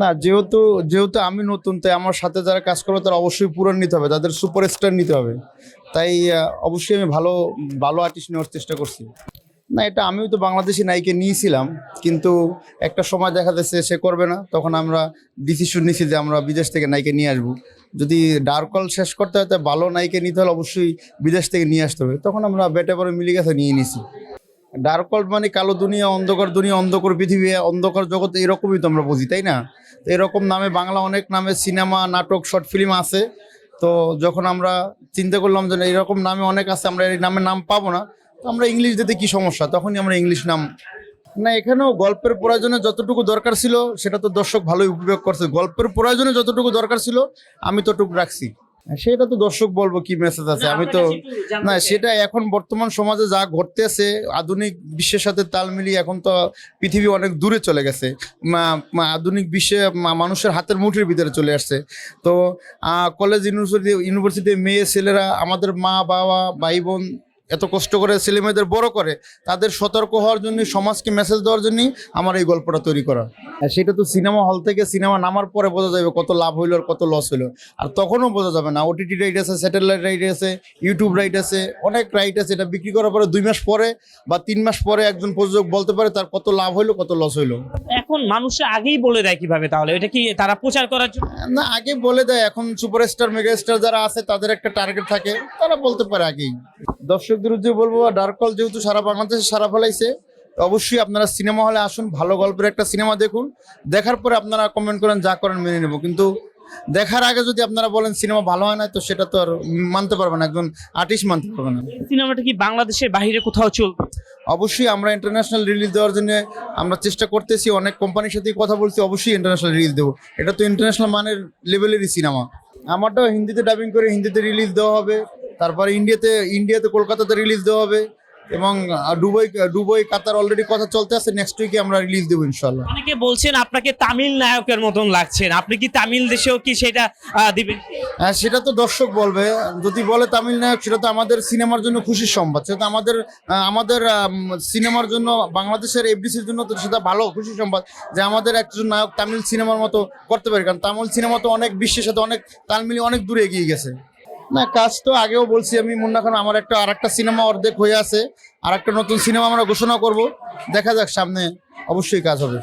না, যেহেতু যেহেতু আমি নতুন, তাই আমার সাথে যারা কাজ করবে তারা অবশ্যই পূরণ নিতে হবে, তাদের সুপারস্টার নিতে হবে। তাই অবশ্যই আমি ভালো ভালো আর্টিস্ট নেওয়ার চেষ্টা করছি। না, এটা আমিও তো বাংলাদেশি নায়িকা নিয়েছিলাম, কিন্তু একটা সময় দেখা যাচ্ছে সে করবে না, তখন আমরা ডিসিশন নিয়েছি যে আমরা বিদেশ থেকে নায়িকা নিয়ে আসব। যদি ডার্ক কল শেষ করতে হয় তাহলে ভালো নায়িকা নিতে হলে অবশ্যই বিদেশ থেকে নিয়ে আসতে হবে। তখন আমরা বেটে পরে মিলে গেছে নিয়ে নিছি। ডার্ক ওয়ার্ল্ড মানে কালো দুনিয়া, অন্ধকার দুনিয়া, অন্ধকার পৃথিবী, অন্ধকার জগৎ এরকমই তো আমরা বুঝি, তাই না? তো এরকম নামে বাংলা অনেক নামে সিনেমা, নাটক, শর্ট ফিল্ম আছে। তো যখন আমরা চিন্তা করলাম যে এরকম নামে অনেক আছে, আমরা এই নামে নাম পাবো না, তো আমরা ইংলিশ দিতে কি সমস্যা? তখনই আমরা ইংলিশ নাম না, এখানেও গল্পের প্রয়োজনে যতটুকু দরকার ছিল, সেটা তো দর্শক ভালোই উপভোগ করছে। গল্পের প্রয়োজনে যতটুকু দরকার ছিল, আমি ততটুকু রাখছি। সেটা তো দর্শক বলব কি মেসেজ আছে আমি তো না সেটা এখন বর্তমান সমাজে যা ঘটতেছে আধুনিক বিশ্বের সাথে তাল মিলিয়ে এখন তো পৃথিবী অনেক দূরে চলে গেছে। আধুনিক বিশ্বে মানুষের হাতের মুঠির ভিতরে চলে আসছে। তো কলেজ ইউনিভার্সিটি ইউনিভার্সিটির মেয়ে ছেলেরা আমাদের মা বাবা ভাই বোন এত কষ্ট করে ছেলে মেয়েদের বড় করে তাদের সতর্ক হওয়ার জন্য সমাজকে মেসেজ দেওয়ার জন্যই আমার এই গল্পটা তৈরি করা। আর সেটা তো সিনেমা হল থেকে সিনেমা নামার পরে বোঝা যাবে কত লাভ হইল আর কত লস হইল। আর তখনও বোঝা যাবে না ওটিটি রাইট আছে স্যাটেলাইট রাইট আছে ইউটিউব রাইট আছে অনেক রাইট আছে এটা বিক্রি করার পরে দুই মাস পরে বা তিন মাস পরে একজন প্রযোজক বলতে পারে তার কত লাভ হইল কত লস হইল। এখন মানুষ আগেই বলে দেয় কীভাবে তাহলে? এটা কি তারা প্রচার করার জন্য? না আগে বলে দেয় এখন সুপারস্টার মেগাস্টার যারা আছে তাদের একটা টার্গেট থাকে তারা বলতে পারে আগেই। দর্শকদের উদ্যোগে বলব ডার্ক যেহেতু সারা বাংলাদেশে সারা ফেলাইছে অবশ্যই আপনারা সিনেমা হলে আসুন ভালো গল্পের একটা সিনেমা দেখুন। দেখার পরে আপনারা কমেন্ট করেন যা করেন মেনে নেব। কিন্তু দেখার আগে যদি আপনারা বলেন সিনেমা ভালো হয় না তো সেটা তো আর মানতে পারবে না একজন আর্টিস্ট মানতে পারবে না। সিনেমাটা কি বাংলাদেশের বাইরে কোথাও চলবে? অবশ্যই আমরা ইন্টারন্যাশনাল রিলিজ দেওয়ার জন্য আমরা চেষ্টা করতেছি অনেক কোম্পানির সাথে কথা বলছি অবশ্যই ইন্টারন্যাশনাল রিলিজ দেবো। এটা তো ইন্টারন্যাশনাল মানের লেভেলেরই সিনেমা। আমারটাও হিন্দিতে ডাবিং করে হিন্দিতে রিলিজ দেওয়া হবে। তারপরে ইন্ডিয়াতে ইন্ডিয়াতে কলকাতাতে রিলিজ দেওয়া হবে এবং আহ, দুবাই দুবাই কাতার অলরেডি কথা চলতে আছে নেক্সট উইকে আমরা রিলিজ দেবো ইনশাল্লাহ অনেকে বলছেন আপনাকে তামিল নায়কের মতন লাগছেন আপনি কি তামিল দেশেও কি সেটা দিবেন? হ্যাঁ সেটা তো দর্শক বলবে। যদি বলে তামিল নায়ক সেটা তো আমাদের সিনেমার জন্য খুশির সংবাদ। সেটা আমাদের আমাদের সিনেমার জন্য বাংলাদেশের এফডিসির জন্য তো সেটা ভালো খুশির সংবাদ যে আমাদের একজন নায়ক তামিল সিনেমার মতো করতে পারে। কারণ তামিল সিনেমা তো অনেক বিশ্বের সাথে অনেক তাল মিলিয়ে অনেক দূরে এগিয়ে গেছে। না, কাজ তো আগেও বলছি আমি, মুন্না খান আমার একটা আর একটা সিনেমা অর্ধেক হয়ে আছে আর একটা নতুন সিনেমা আমরা ঘোষণা করব। দেখা যাক, সামনে অবশ্যই কাজ হবে।